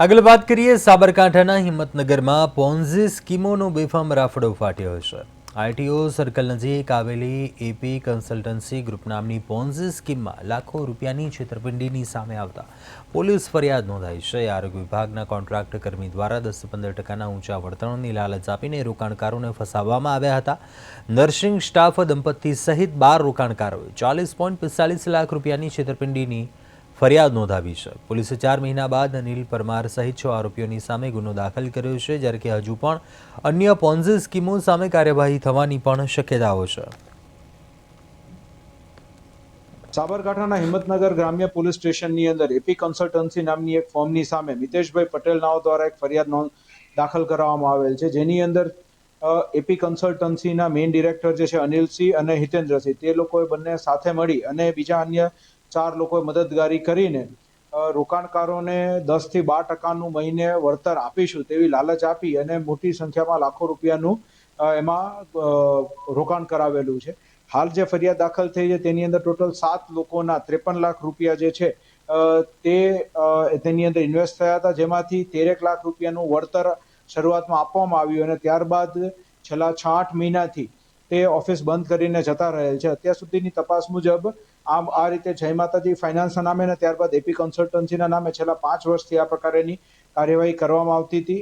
આગળ વાત કરીએ સાબરકાંઠાના હિંમતનગરમાં પોન્ઝી સ્કીમોનો બેફામ રાફડો ફાટ્યો છે. આરટીઓ સર્કલ નજીક આવેલી એપી કન્સલ્ટન્સી ગ્રુપ નામની પોન્ઝી સ્કીમમાં લાખો રૂપિયાની છેતરપિંડીની સામે આવતા પોલીસ ફરિયાદ નોંધાઈ છે. આરોગ્ય વિભાગના કોન્ટ્રાક્ટ કર્મી દ્વારા દસ પંદર ટકાના ઊંચા વળતણની લાલચ આપીને રોકાણકારોને ફસાવવામાં આવ્યા હતા. નર્સિંગ સ્ટાફ દંપતી સહિત બાર રોકાણકારોએ ચાલીસ પોઈન્ટ પિસ્તાલીસ લાખ રૂપિયાની છેતરપિંડીની ફરિયાદ નોંધાવી છે. પોલીસે ચાર મહિના બાદ અનિલ પરમાર સહિત છ આરોપીઓની સામે ગુનો દાખલ કર્યો છે, જ્યારે કે હજુ પણ અન્ય પોન્ઝી સ્કીમો સામે કાર્યવાહી થવાની પણ શક્યતાઓ છે. સાબરકાંઠાના હિંમતનગર ગ્રામ્ય પોલીસ સ્ટેશનની અંદર એપી કન્સલ્ટન્સી નામની એક ફોર્મની સામે મિતેશભાઈ પટેલ નાઓ દ્વારા એક ફરિયાદ નોંધ દાખલ કરવામાં આવેલ છે, જેની અંદર એપી કન્સલ્ટન્સીના મેઇન ડિરેક્ટર જે છે અનિલસિંહ અને હિતેન્દ્રસિંહ, તે લોકોએ બંને સાથે મળી અને બીજા અન્ય ચાર લોકોએ મદદગારી કરીને રોકાણકારોને દસથી બાર ટકાનું મહિને વળતર આપીશું તેવી લાલચ આપી અને મોટી સંખ્યામાં લાખો રૂપિયાનું એમાં રોકાણ કરાવેલું છે. હાલ જે ફરિયાદ દાખલ થઈ છે તેની અંદર ટોટલ સાત લોકોના ત્રેપન લાખ રૂપિયા જે છે તે તેની અંદર ઇન્વેસ્ટ થયા હતા. જેમાંથી તેરેક લાખ રૂપિયાનું વળતર શરૂઆતમાં આપવામાં આવ્યું અને ત્યારબાદ છેલ્લા છ આઠ મહિનાથી તે ઓફિસ બંધ કરીને જતા રહેલ છે. અત્યાર સુધીની તપાસ મુજબ આમ આ રીતે જય માતાજી ફાઇનાન્સના નામે અને ત્યારબાદ એપી કન્સલ્ટન્સીના નામે છેલ્લા પાંચ વર્ષથી આ પ્રકારેની કાર્યવાહી કરવામાં આવતી હતી.